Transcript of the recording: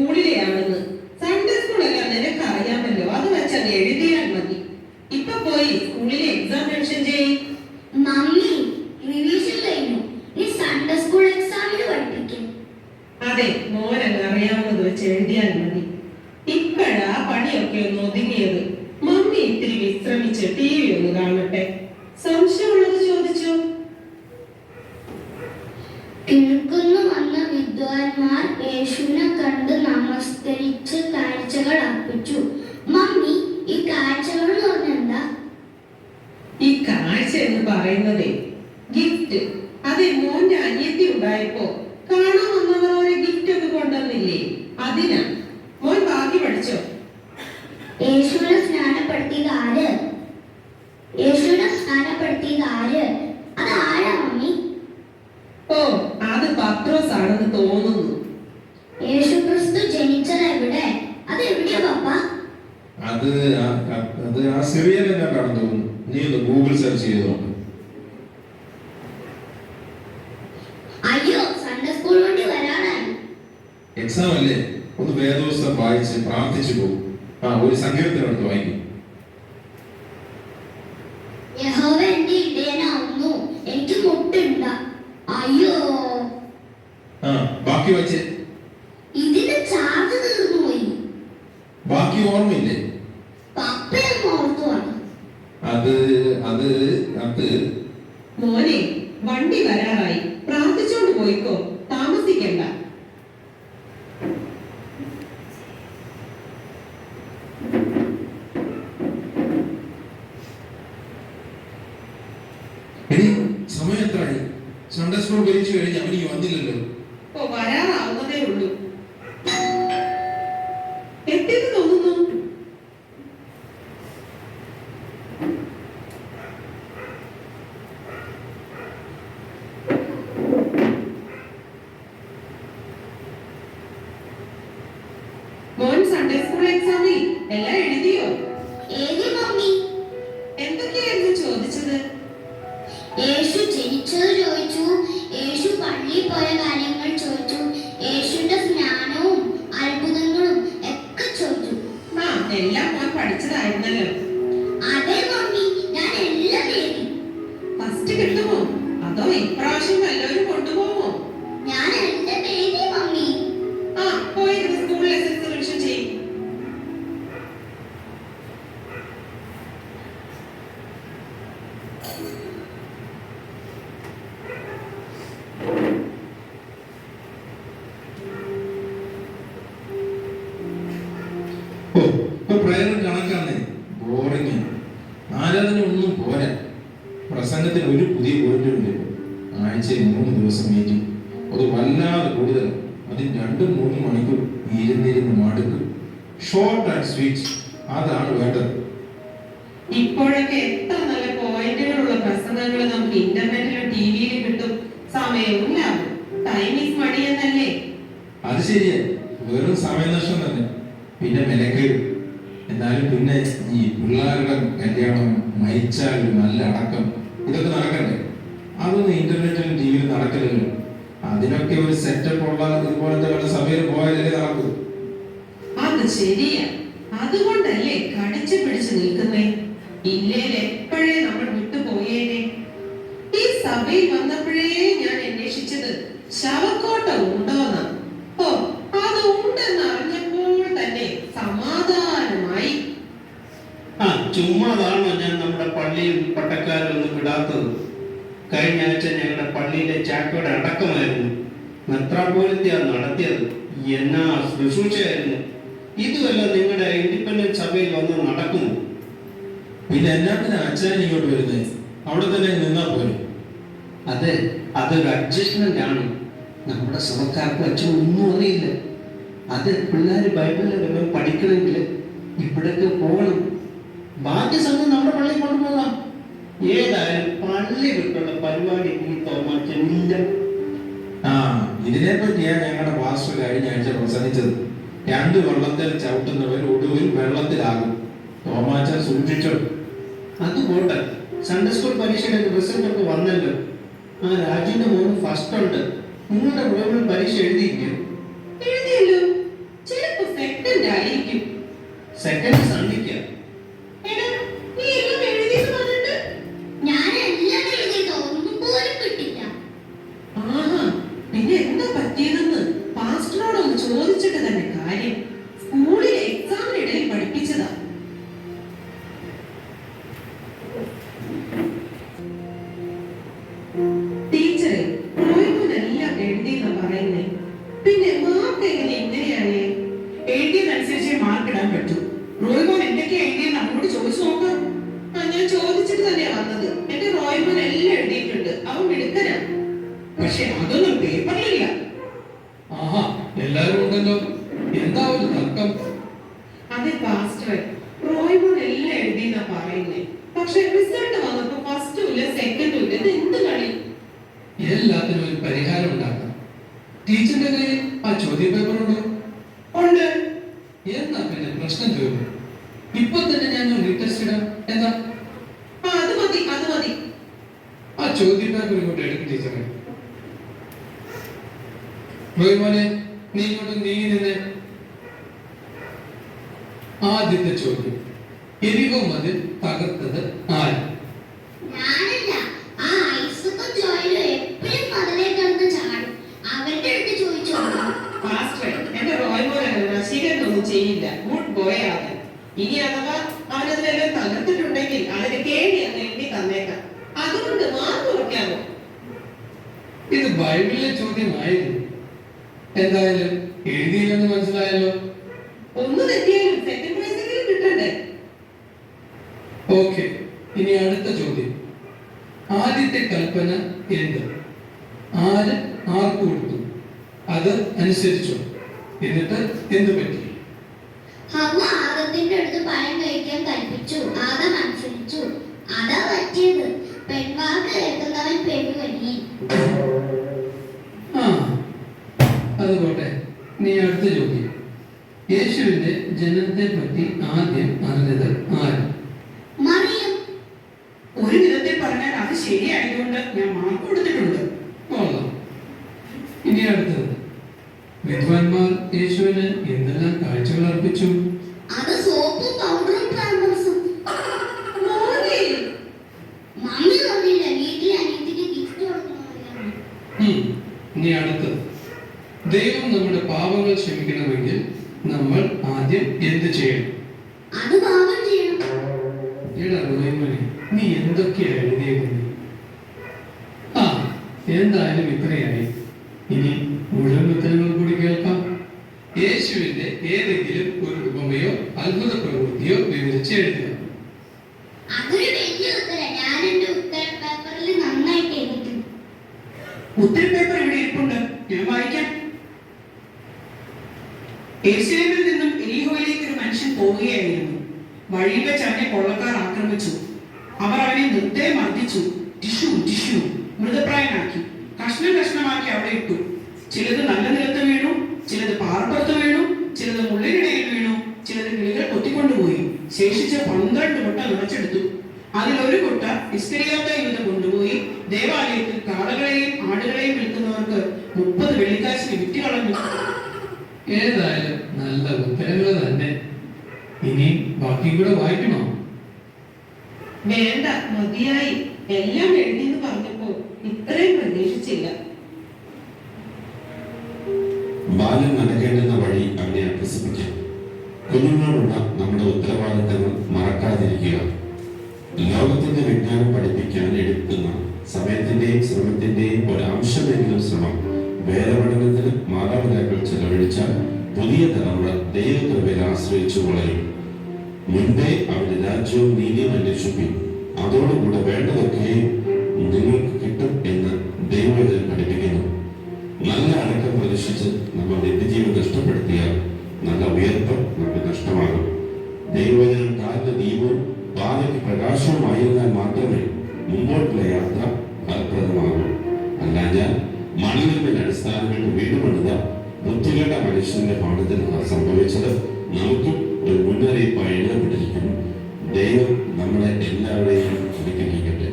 സ്കൂളിലെയാണെന്ന്. Sunday സ്കൂളല്ല നിനക്ക് അറിയാമല്ലോ. അത് വെച്ചത് എഴുതിയാൽ മതി. ഇപ്പൊ പോയി സ്കൂളിലെ എക്സാം ടെൻഷൻ ചെയ് മമ്മി റിവിഷൻ കഴിഞ്ഞു. നീ സൺഡേ സ്കൂൾ എക്സാമിന് പഠിപ്പിക്കും. അതെ മോനങ്ങ് അറിയാവുന്നത് വെച്ച് എഴുതിയാൽ മതി. ഇപ്പോഴാ പണിയൊക്കെ ഒന്ന് ഒതുങ്ങിയത്. മമ്മി ഇത്തിരി വിശ്രമിച്ച് ടി വി ഒന്ന് കാണട്ടെ സംശയമുള്ളത് ചോദിച്ചോ കിഴക്കുന്നു വന്ന വിദ്വാൻമാർ യേശുവിനെ കണ്ട് നമസ്കരിച്ച് കാഴ്ചകൾ അർപ്പിച്ചു മമ്മി ഈ കാഴ്ചകൾ എന്ന് പറഞ്ഞെന്താ ഈ കാഴ്ച എന്ന് പറയുന്നതേ ഗിഫ്റ്റ് അതെ മോന്റെ അനിയത്തി ഉണ്ടായപ്പോ കാണാൻ വന്നവർ ഒരു ഗിഫ്റ്റ് ഒക്കെ കൊണ്ടുവന്നില്ലേ? അതിനാ. മോൻ ബാക്കി പഠിച്ചോ? യേശുവിനെ സ്നാനപ്പെടുത്തിയത് ആര്? യേശുവിനെ സ്നാനപ്പെടുത്തിയത് ആര് മമ്മി ഓ അത് പത്രോസ് ആണെന്ന് തോന്നുന്നു യേശു ക്രിസ്തു ജനിച്ചത് എവിടെ അത് എവിടെയാ പപ്പ അത് ആ- ആ- അത് ആ സിറിയയിൽ ഞാൻ കടന്നു തോന്നുന്നു നീ ഒന്ന് ഗൂഗിൾ സെർച്ച് ചെയ്ത് നോക്ക് അയ്യോ സൺഡേ സ്കൂൾ വണ്ടി വരാനായി എക്സാം അല്ലേ ഒന്ന് വേദോസ്തം വായിച്ച് പ്രാർത്ഥിച്ചു പോകും. ആ ഒരു സങ്കീർത്തനം എടുത്ത് വായിക്കും. അയ്യോ. ആ ബാക്കി ഇതിന്റെ ചാർജ് ബാക്കി ഓർമ്മയില്ലേ? അത് അത് അത്. മോനെ സൺഡേ സ്കൂൾ പരീക്ഷ കഴിഞ്ഞ് അവന് വന്നില്ലല്ലോ. ഓ വരാറാവുന്നതേ ഉള്ളൂ. ഓ ഇപ്പൊ പ്രയറും കണക്കാന്നേ ബോറിങ് ആരാധന ഒന്നും പോരാ. പ്രസംഗത്തിന് ഒരു പുതിയ പോയിന്റ് ഉണ്ട്. ആഴ്ചയിൽ മൂന്ന് ദിവസം മീറ്റിംഗ് അത് വല്ലാതെ കൂടുതൽ അതിൽ രണ്ടും മൂന്ന് മണിക്കൂർ ഇരുന്നിരുന്ന് മടുക്കും. ഷോർട്ട് ആൻഡ് സ്വീറ്റ് അതാണ് വേണ്ടത്. ഇപ്പോഴൊക്കെ എത്ര നല്ല പോയിന്റുകളുള്ള പ്രസംഗങ്ങൾ നമുക്ക് ഇന്റർനെറ്റിലും ടിവിയിലും കിട്ടും. സമയവും ലാഭം. ടൈം ഈസ് മണി എന്നല്ലേ? അത് ശരിയാ. വെറും സമയനഷ്ടം തന്നെ. പിന്നെ മെലക്ക് എന്നാലും പിന്നെ ഈ പിള്ളേരുടെ കല്യാണം മരിച്ചാൽ നല്ല അടക്കം ഇതൊക്കെ നടക്കണ്ടേ? അതൊന്നും ഇന്റർനെറ്റിലും ടിവിയിലും നടക്കില്ലല്ലോ അതിനൊക്കെ ഒരു സെറ്റപ്പ് ഉള്ള ഇതുപോലത്തെ വല്ല സഭയിൽ പോയാലേ നടക്കൂ. അത് ശരിയാ. അതുകൊണ്ടല്ലേ കടിച്ചു പിടിച്ചു നിൽക്കുന്നേ? ഇല്ലേൽ എപ്പോഴേ നമ്മൾ വിട്ടുപോയേനെ? ഈ സഭയിൽ വന്നപ്പോഴേ ഞാൻ അന്വേഷിച്ചത് ശവക്കോട്ട ഉണ്ടോന്ന് ഓ അത് ഉണ്ടെന്ന് അറിഞ്ഞപ്പോൾ തന്നെ സമാധാനമായി ആ ചുമ്മാതാണോ ഞാൻ നമ്മുടെ പള്ളിയിൽ പട്ടക്കാരൊന്നും വിടാത്തത്. കഴിഞ്ഞ ആഴ്ച ഞങ്ങളുടെ പള്ളിയിലെ ചാക്കയുടെ അടക്കമായിരുന്നു. മെത്രാപോലിത്യ നടത്തിയത്. എന്നാ ശുശ്രൂഷയായിരുന്നു. ഇതുമല്ല നിങ്ങളുടെ ഇൻഡിപെൻഡന്റ് സഭയിൽ വന്ന് നടക്കുന്നു പിന്നെ എല്ലാത്തിനും അച്ഛൻ ഇങ്ങോട്ട് വരുന്നേ. അവിടെ തന്നെ നിന്നാ പോലും അതെ അതൊരു അഡ്ജസ്റ്റ്മെന്റ് ആണ്. നമ്മുടെ സഭക്കാർക്ക് അച്ഛൻ ഒന്നും അറിയില്ല. അത് പിള്ളേർ ബൈബിളിൽ പഠിക്കണമെങ്കിൽ ഇവിടേക്ക് പോകണം. ബാക്കി സമയം നമ്മുടെ പള്ളി കൊണ്ടുപോകാം. ഏതായാലും പള്ളി വിട്ടുള്ള പരിപാടി ഈ തോമാച്ചനില്ല ആ ഇതിനെ പറ്റിയാ ഞങ്ങളുടെ വാസ്തു കഴിഞ്ഞ ആഴ്ച പ്രസംഗിച്ചത്. രണ്ട് വെള്ളത്തിൽ ചവിട്ടുന്നവർ ഒടുവിൽ വെള്ളത്തിലാകും. തോമാച്ച സൂക്ഷിച്ചോ? അതുകൊണ്ട് സൺഡേ സ്കൂൾ പരീക്ഷയുടെ റിസൾട്ട് ഒക്കെ വന്നല്ലോ. ആ രാജുവിന്റെ മോന് ഫസ്റ്റ് ഉണ്ട്. നിങ്ങളുടെ ബൈബിൾ പരീക്ഷ എഴുതിയിരിക്കും. എഴുതിയല്ലോ. സെക്കൻഡ് ആയിരിക്കും. എടാ, ചോദിച്ചിട്ട് തന്നെയാ വന്നത്. എന്റെ റോയ്മോൻ എല്ലാം എഴുതിയിട്ടുണ്ട്. അവൻ മിടുക്കനാ. പക്ഷെ അതൊന്നും പേപ്പറിലില്ല. ആഹാ എല്ലാവരും ഉണ്ടല്ലോ. എന്താ ഒരു തർക്കം? അതെ പാസ്റ്റർ റോയ്മോൻ എല്ലാം എഴുതിയെന്നാ പറയുന്നേ. പക്ഷെ റിസൾട്ട് വന്നപ്പോ ഫസ്റ്റും ഇല്ല സെക്കൻഡും ഇല്ല. ഇത് എന്ത് കളി? എല്ലാത്തിനും ഒരു പരിഹാരം ഉണ്ടാക്കാം. ടീച്ചറിന്റെ കയ്യിൽ ആ ചോദ്യ പേപ്പർ ഉണ്ടോ. ഉണ്ട് എന്നാ പിന്നെ പ്രശ്നം തീർന്നു. ഇപ്പൊ തന്നെ ഞാൻ റീടെസ്റ്റ് ഇടാം. എന്താ ആ അത് മതി അത് മതി ചോദ്യ പേപ്പർ ഇങ്ങോട്ട് എടുക്കും ടീച്ചറെ. റോയ് മോനെ നീ ഇങ്ങോട്ട് നീങ്ങി നിന്നെ ആദ്യത്തെ ചോദ്യം. എരികോ മതിൽ തകർത്തത് ആര്? ചെയ്യില്ല. ഗുഡ് ബോയ് ആണ്. ഇനി അഥവാ അവനതിലെല്ലാം തകർത്തിട്ടുണ്ടെങ്കിൽ അവന് കേടി അങ്ങ് എഴുതി തന്നേക്കാം. അതുകൊണ്ട് മാർക്ക് കുറയ്ക്കാമോ ഇത് ബൈബിളിലെ ചോദ്യമായിരുന്നു. എന്തായാലും എഴുതിയില്ലെന്ന് മനസ്സിലായല്ലോ. ഒന്ന് തെറ്റിയാലും സെക്കൻഡ് പ്രൈസെങ്കിലും കിട്ടണ്ടേ? ഓക്കെ ഇനി അടുത്ത ചോദ്യം. ആദ്യത്തെ കൽപ്പന എന്ത്? ആര് ആർക്ക് കൊടുത്തു? അത് അനുസരിച്ചു. എന്നിട്ട് എന്ത് പറ്റി? ഹവ ആദത്തിന്റെ അടുത്ത് പഴം കഴിക്കാൻ കൽപ്പിച്ചു. ആദം അനുസരിച്ചു അതാ പറ്റിയത് പെൺവാക്ക് കേൾക്കുന്നവൻ ആ അത് പോട്ടെ. നീ അടുത്ത ചോദ്യം. യേശുവിന്റെ ജനനത്തെ പറ്റി ആദ്യം അറിഞ്ഞത് ആര്? മറിയം. ഒരു വിധത്തിൽ പറഞ്ഞാൽ അത് ശരിയായതുകൊണ്ട് ഞാൻ മാർക്ക് കൊടുത്തിട്ടുണ്ട്. കൊള്ളാം. ഇനി അടുത്തത്. വിദ്വാൻമാർ യേശുവിന് എന്തെല്ലാം കാഴ്ചകൾ അർപ്പിച്ചു അത് സോപ്പും പൗഡറും പാമ്പേഴ്സും മോനെ മമ്മി പറഞ്ഞില്ല വീട്ടിലെ അനിയത്തിക്ക് ഗിഫ്റ്റ് കൊടുക്കണമെന്ന് ഉം. ഇനി അടുത്തത് ദൈവം നമ്മുടെ പാപങ്ങൾ ക്ഷമിക്കണമെങ്കിൽ നമ്മൾ ആദ്യം എന്ത് ചെയ്യണം? എടാ റോയ്മോനെ നീ എന്തൊക്കെയാ ആ എന്തായാലും ഇത്രയായി. ഇനി മുഴുവൻ ഉത്തരങ്ങൾ കൂടി കേൾക്കാം. യേശുവിന്റെ ഏതെങ്കിലും ഒരു ഉപമയോ അത്ഭുത പ്രവൃത്തിയോ വിവരിച്ച് എഴുതുക അതൊരു വലിയ ഉത്തരം ഞാൻ എന്റെ ഉത്തര പേപ്പറിൽ നന്നായിട്ട് എഴുതിയിട്ടുണ്ട് ഉത്തര പേപ്പർ ഇവിടെ ഇരിപ്പുണ്ട് ഞാൻ വായിക്കാം എരുസലേമിൽ നിന്നും എലീഹോയിലേക്ക് ഒരു മനുഷ്യൻ പോവുകയായിരുന്നു. വഴിയിൽ വെച്ച് അവനെ കൊള്ളക്കാർ ആക്രമിച്ചു. അവർ അവനെ നിർത്തേ മർദ്ദിച്ചു. ടിഷ്യു ടിഷ്യു മൃതപ്രായനാക്കി. കഷ്ണം കഷ്ണമാക്കി അവിടെ ഇട്ടു. ചിലത് നല്ല നിലത്ത് വീണു ചിലത് പാറപ്പുറത്ത് വീണു ചിലത് മുള്ളിനിടയിൽ വീണു ചിലത് കിളികൾ കൊത്തിക്കൊണ്ടുപോയി. ശേഷിച്ച പന്ത്രണ്ട് മുട്ട നിറച്ചെടുത്തു. അതിൽ ഒരു കുട്ട ഇസ്കരിയാത്ത കൊണ്ടുപോയി. ദേവാലയത്തിൽ കാടുകളെയും ആടുകളെയും വിൽക്കുന്നവർക്ക് മുപ്പത് വെള്ളിക്കാശിന് വിറ്റ് കളഞ്ഞു ഏതായാലും നല്ല ഉത്തരങ്ങൾ തന്നെ. ബാക്കി കൂടെ വായിക്കണോ? വേണ്ട മതിയായി. എല്ലാം എഴുതിയെന്ന് പറഞ്ഞപ്പോ ഇത്രയും പ്രതീക്ഷിച്ചില്ല. ബാലൻ നടക്കേണ്ടുന്ന വഴി അവനെ അഭ്യസിപ്പിക്കാം. കുഞ്ഞുങ്ങളോടുള്ള നമ്മുടെ ഉത്തരവാദിത്തങ്ങൾ മറക്കാതിരിക്കുക. ലോകത്തിന്റെ വിജ്ഞാനം പഠിപ്പിക്കാൻ എടുക്കുന്ന സമയത്തിന്റെയും ശ്രമത്തിന്റെയും ഒരംശമെങ്കിലും ശ്രമം. വേദപഠനത്തിന് മാതാപിതാക്കൾ ചെലവഴിച്ചാൽ പുതിയ തലമുറ ദൈവകൃപയിൽ ആശ്രയിച്ചു വളരും. മുൻപേ അവന്റെ രാജ്യവും നീതിയും അന്വേഷിപ്പിൻ. അതോടുകൂടെ വേണ്ടതൊക്കെയും നിങ്ങൾക്ക് കിട്ടും എന്ന് ദൈവം പഠിപ്പിക്കുന്നു. നല്ല അടക്കം പ്രതീക്ഷിച്ച് നമ്മൾ നിത്യജീവൻ നഷ്ടപ്പെടുത്തിയാൽ നല്ല ഉയർപ്പം നമുക്ക് നഷ്ടമാകും. ദൈവവചനം കാലിന്റെ ദീപവും പാതയ്ക്ക് പ്രകാശവുമായിരുന്നാൽ മാത്രമേ മുമ്പോട്ടുള്ള യാത്ര ഫലപ്രദമാകൂ. അല്ലാഞ്ഞാൽ മണികളുടെ അടിസ്ഥാനങ്ങൾക്ക് വീണ്ടും പണിത ബുദ്ധികേട്ട മനുഷ്യന്റെ പാഠത്തിൽ സംഭവിച്ചത്. നമുക്കും ഒരു മുന്നറിയിപ്പായി എഴുതപ്പെട്ടിരിക്കുന്നു. ദൈവം നമ്മളെ എല്ലാവരെയും അനുഗ്രഹിക്കട്ടെ.